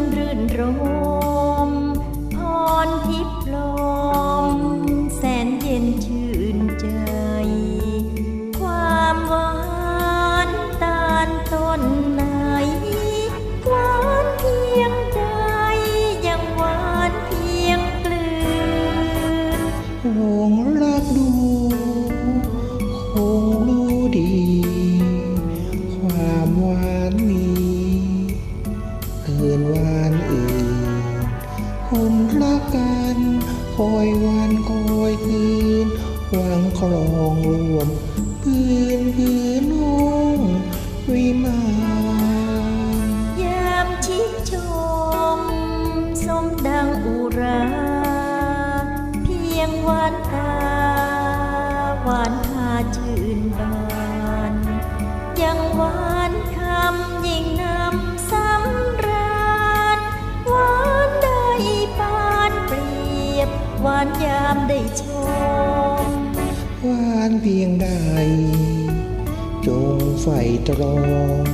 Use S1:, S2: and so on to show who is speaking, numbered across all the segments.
S1: นรื่นรมพรทิพย์ลมแสนเย็นชื่นใจ ความหวานตาลต้นไหนหวานเพียงใดยังหวานเพียงกลืน
S2: คงรักดูคงรู้ดี วานอื่นคนรักกันคอยวันคอยคืนวังครองรวมพื้นพื้นห้องวิมาน
S1: ยามชิดชมสมดังอุรา เพียงหวานตาหวานพาชื่นบานยังหวาน หวานยามได้ชม
S2: หวานเพียงใด จงใฝ่ตรอง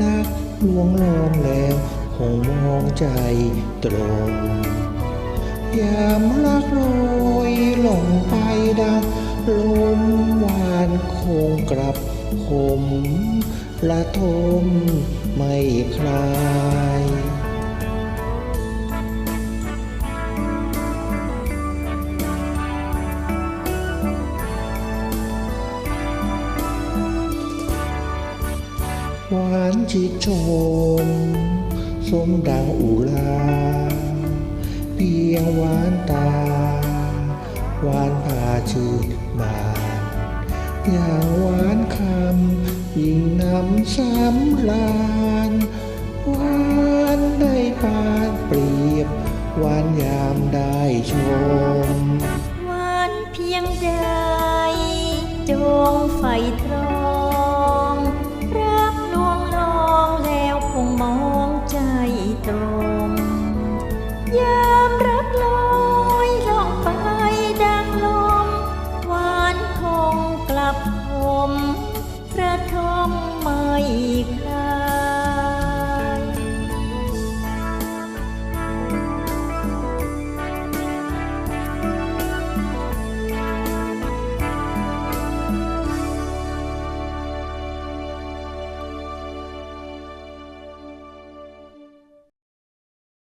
S2: รักลวงลองแล้วคงมองใจตรง ยามรักโรยหลงไปดังลมหวานคงกลับคมละทมไม่คลาย หวานจิตชม สมดังอุลาเพียงหวานตา หวานพาชื่นบานอย่างหวานคำยิ่งนำสำลานหวานได้ปานเปรียบหวานยามได้ชม
S1: หวานเพียงใดจงไฟตับผม ประทมไม่ไกล